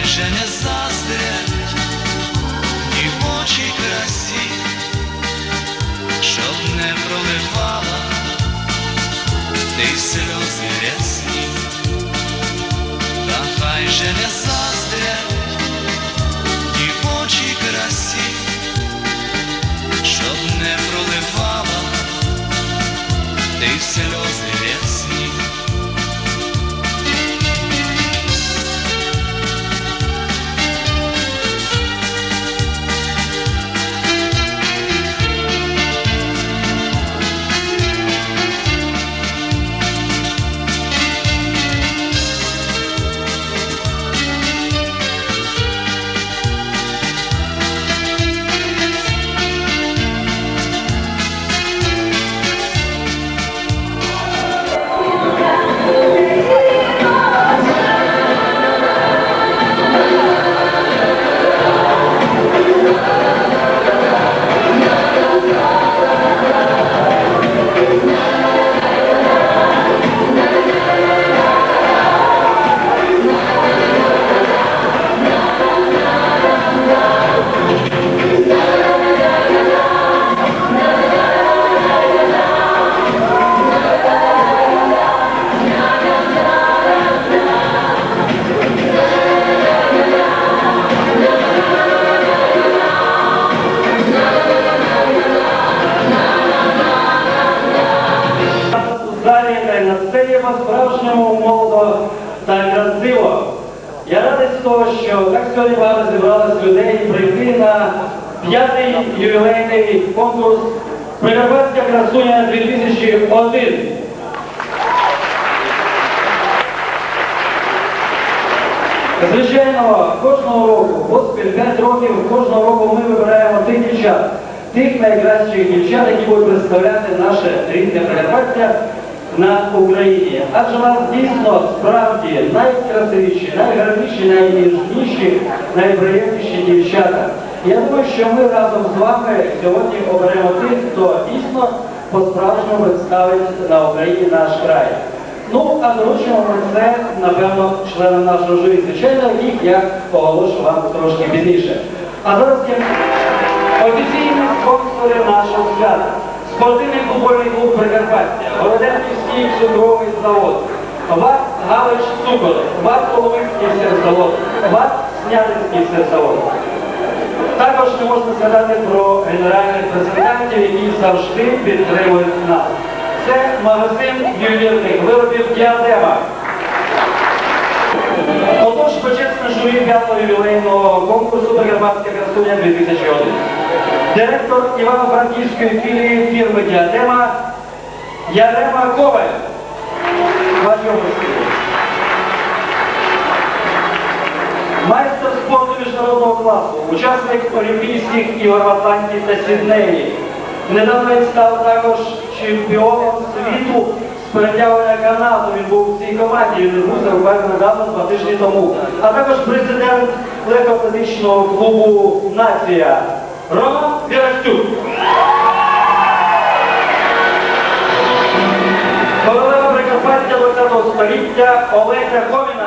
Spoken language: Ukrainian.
хай же не заздрять. І очі красі, щоб не проливала. Ти сльози що так сьогодні багато зібралось людей прийти на п'ятий ювілейний конкурс Прикарпатська красуня 2001. Звичайно, кожного року, поспіль 5 років, кожного року ми вибираємо тих дівчат, тих найкращих дівчат, які будуть представляти наше рідне Прикарпаття на Україні. Адже у нас дійсно справді найкрасивіші, найгарніші, найніжніші, найприємніші дівчата. Я думаю, що ми разом з вами сьогодні оберемо тих, хто дійсно по-справжньому представить на Україні наш край. Ну, а доручимо про це, напевно, членам нашого журі. Звичайно, їх я оголошу вам трошки пізніше. А зараз є офіційні спонсори нашого свята. Спортивний футбольний клуб Прикарпаття, Городенківський цукровий завод, ВАТ Галич Цукор, ВАТ Коломийський сирзавод, ВАТ Снятинський сирзавод. Також не можна згадати про генеральних презентантів, які завжди підтримують нас. Це магазин ювелірних виробів Діадема. Отож, почесне журі п'ятого ювілейного конкурсу Прикарпатська красуня 2001. Директор Івано-Франківської філії фірми Діадема Ярема Коваль. Майстер спорту міжнародного класу, учасник Олімпійських ігор в Атланті та Сіднеї. Недавно він став також чемпіоном світу з перетягування канату. Він був у цій команді, він відбувся буквально недавно, два тижні тому. А також президент легкоатлетичного клубу Нація Вірастюк. Королева Прикарпаття 20 століття Олеся Коміна.